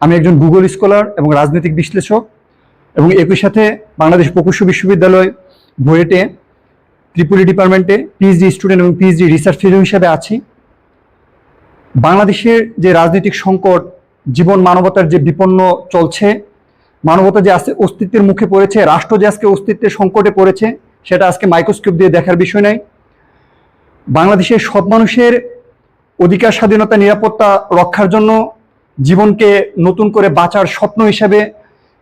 আমি একজন Google scholar এবং রাজনৈতিক বিশ্লেষক এবং একই সাথে বাংলাদেশ প্রকৌশল বিশ্ববিদ্যালয় বুয়েটে ত্রিপুরি ডিপার্টমেন্টে পিএইচডি স্টুডেন্ট এবং পিএইচডি রিসার্চ ফেলো হিসাবে আছি। বাংলাদেশের যে রাজনৈতিক সংকট, জীবন মানবতার যে বিপন্ন চলছে, মানবতা যে আজকে অস্তিত্বের মুখে পড়েছে, রাষ্ট্র যে আজকে অস্তিত্বের সংকটে পড়েছে, সেটা আজকে মাইক্রোস্কোপ দিয়ে দেখার বিষয় নয়। বাংলাদেশের সব মানুষের অধিকার, স্বাধীনতা, নিরাপত্তা রক্ষার জন্য জীবনকে নতুন করে বাঁচার স্বপ্ন হিসেবে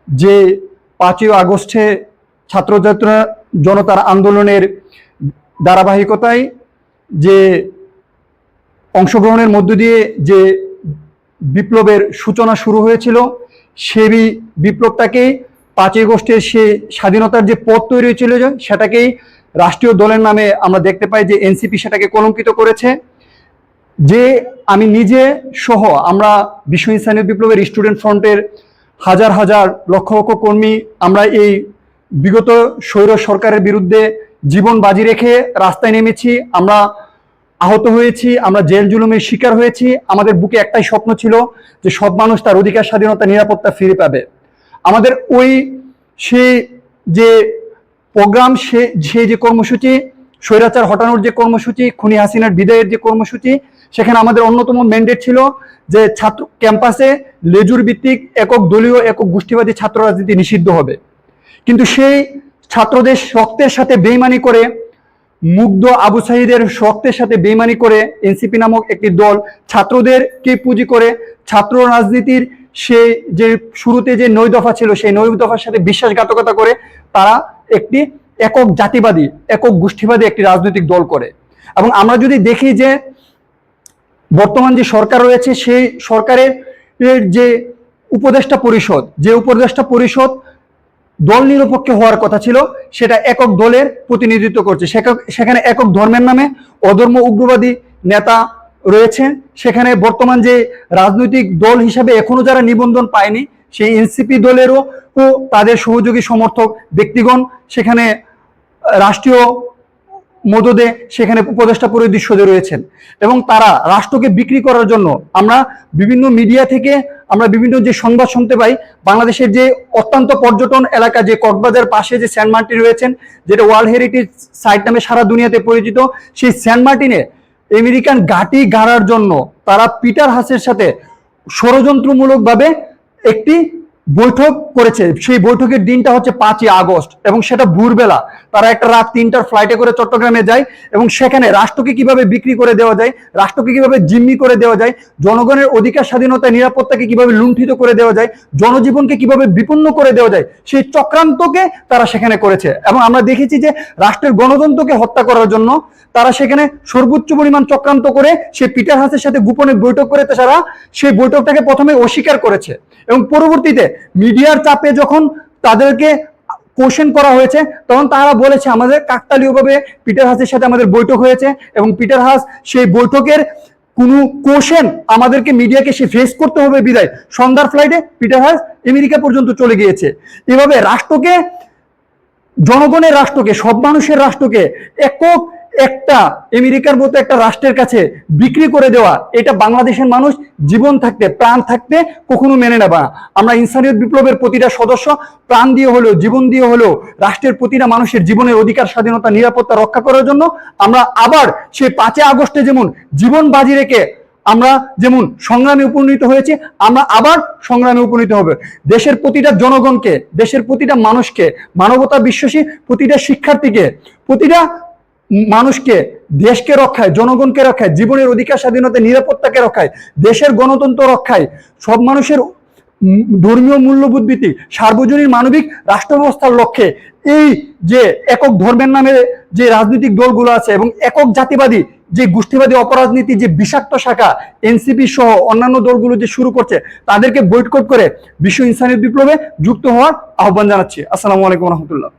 যে পাঁচই আগস্টে ছাত্রছাত্রা জনতার আন্দোলনের ধারাবাহিকতায় যে অংশগ্রহণের মধ্য দিয়ে যে বিপ্লবের সূচনা শুরু হয়েছিল সেই বিপ্লবটাকেই পাঁচই আগস্টের সে স্বাধীনতার যে পথ তৈরি হয়েছিল সেটাকেই রাষ্ট্রীয় দলের নামে আমরা দেখতে পাই যে এনসিপি সেটাকে কলঙ্কিত করেছে। যে আমি নিজে সহ আমরা বিশ্ব ইনসানিয়ত বিপ্লবের স্টুডেন্ট ফ্রন্টের হাজার হাজার লক্ষ লক্ষ কর্মী আমরা এই বিগত স্বৈর সরকারের বিরুদ্ধে জীবন বাজি রেখে রাস্তায় নেমেছি, আমরা আহত হয়েছি, আমরা জেল জুলুমের শিকার হয়েছি। আমাদের বুকে একটাই স্বপ্ন ছিল যে সব মানুষ তার অধিকার, স্বাধীনতা, নিরাপত্তা ফিরে পাবে। আমাদের ওই সে যে প্রোগ্রাম সে যে কর্মসূচি, স্বৈরাচার হটানোর যে কর্মসূচি, খুনি হাসিনার বিদায়ের যে কর্মসূচি সেখানে আমাদের অন্যতম ম্যান্ডেট ছিল যে ছাত্র ক্যাম্পাসে লেজুর ভিত্তিক একক দলীয় একক গোষ্ঠীবাদী ছাত্র রাজনীতি নিষিদ্ধ হবে। কিন্তু সেই ছাত্রদের রক্তের সাথে বেইমানি করে, মুগ্ধ আবু সাহিদের রক্তের সাথে বেইমানি করে এনসিপি নামক একটি দল ছাত্রদেরকে পুঁজি করে ছাত্র রাজনীতির সে যে শুরুতে যে নয় দফা ছিল, সেই নয় দফার সাথে বিশ্বাসঘাতকতা করে তারা একটি একক জাতিবাদী, একক গোষ্ঠীবাদী একটি রাজনৈতিক দল করে। এবং আমরা যদি দেখি যে বর্তমান যে সরকার রয়েছে, সেই সরকারের যে উপদেষ্টা পরিষদ, যে উপদেষ্টা পরিষদ দল নিরপেক্ষ হওয়ার কথা ছিল, সেটা একক দলের প্রতিনিধিত্ব করছে। সেখানে একক ধর্মের নামে অধর্ম উগ্রবাদী নেতা রয়েছে। সেখানে বর্তমান যে রাজনৈতিক দল হিসাবে এখনও যারা নিবন্ধন পায়নি, সেই এনসিপি দলেরও তাদের সহযোগী সমর্থক ব্যক্তিগণ সেখানে রাষ্ট্রীয় মদদে সেখানে উপদেষ্টা পরিদৃশ্যদে রয়েছেন। এবং তারা রাষ্ট্রকে বিক্রি করার জন্য আমরা বিভিন্ন মিডিয়া থেকে আমরা বিভিন্ন যে সংবাদ শুনতে পাই, বাংলাদেশের যে অত্যন্ত পর্যটন এলাকা যে কক্সবাজার পাশে যে সেন্ট মার্টিন রয়েছেন, যেটা ওয়ার্ল্ড হেরিটেজ সাইট নামে সারা দুনিয়াতে পরিচিত, সেই সেন্ট মার্টিনে আমেরিকান ঘাঁটি গাড়ার জন্য তারা পিটার হাসের সাথে ষড়যন্ত্রমূলকভাবে একটি বৈঠক করেছে। সেই বৈঠকের দিনটা হচ্ছে পাঁচই আগস্ট এবং সেটা ভোরবেলা। তারা একটা রাত তিনটার ফ্লাইটে করে চট্টগ্রামে যায় এবং সেখানে রাষ্ট্রকে কীভাবে বিক্রি করে দেওয়া যায়, রাষ্ট্রকে কীভাবে জিম্মি করে দেওয়া যায়, জনগণের অধিকার, স্বাধীনতা, নিরাপত্তাকে কীভাবে লুণ্ঠিত করে দেওয়া যায়, জনজীবনকে কীভাবে বিপন্ন করে দেওয়া যায়, সেই চক্রান্তকে তারা সেখানে করেছে। এবং আমরা দেখেছি যে রাষ্ট্রের গণতন্ত্রকে হত্যা করার জন্য তারা সেখানে সর্বোচ্চ পরিমাণ চক্রান্ত করে সে পিটার হাসের সাথে গোপনে বৈঠক করে তারা। সেই বৈঠকটাকে প্রথমে অস্বীকার করেছে এবং পরবর্তীতে মিডিয়ার চাপে যখন তাদেরকে কোশ্চেন করা হয়েছে, তখন তারা বলেছে, আমাদের কাকতালীয়ভাবে পিটার হাসের সাথে আমাদের বৈঠক হয়েছে এবং পিটার হাস সেই বৈঠকের কোনো কোশ্চেন আমাদেরকে মিডিয়াকে সে ফেস করতে হবে বিদায়। সন্ধ্যার ফ্লাইটে পিটার হাস আমেরিকা পর্যন্ত চলে গিয়েছে। এভাবে রাষ্ট্রকে, জনগণের রাষ্ট্রকে, সব মানুষের রাষ্ট্রকে একক একটা আমেরিকার মতো একটা রাষ্ট্রের কাছে বিক্রি করে দেওয়া, এটা বাংলাদেশের মানুষ জীবন থাকতে, প্রাণ থাকতে কখনো মেনে নেবে না। আমরা ইনসানিয়ত বিপ্লবের প্রতিটা সদস্য, প্রাণ দিয়ে হলেও, জীবন দিয়ে হলেও, রাষ্ট্রের প্রতিটা মানুষের জীবনের অধিকার, স্বাধীনতা, নিরাপত্তা রক্ষা করার জন্য আমরা আবার সেই পাঁচই আগস্টে যেমন জীবন বাজি রেখে আমরা যেমন সংগ্রামে উপনীত হয়েছে, আমরা আবার সংগ্রামে উপনীত হবে। দেশের প্রতিটা জনগণকে, দেশের প্রতিটা মানুষকে, মানবতা বিশ্বাসী প্রতিটা শিক্ষার্থীকে, প্রতিটা মানুষকে, দেশকে রক্ষায়, জনগণকে রক্ষায়, জীবনের অধিকার স্বাধীনতা, নিরাপত্তাকে রক্ষায়, দেশের গণতন্ত্র রক্ষায়, সব মানুষের ধর্মীয় মূল্যবোধ ভিত্তিক সার্বজনীন মানবিক রাষ্ট্র ব্যবস্থার লক্ষ্যে এই যে একক ধর্মের নামে যে রাজনৈতিক দলগুলো আছে এবং একক জাতিবাদী যে গোষ্ঠীবাদী অপরাজনীতি, যে বিষাক্ত শাখা এনসিপি সহ অন্যান্য দলগুলো যে শুরু করছে, তাদেরকে বৈঠক করে বিশ্ব ইনসানিয়ত বিপ্লবে যুক্ত হওয়ার আহ্বান জানাচ্ছি। আসসালামু আলাইকুম রহমতুল্লাহ।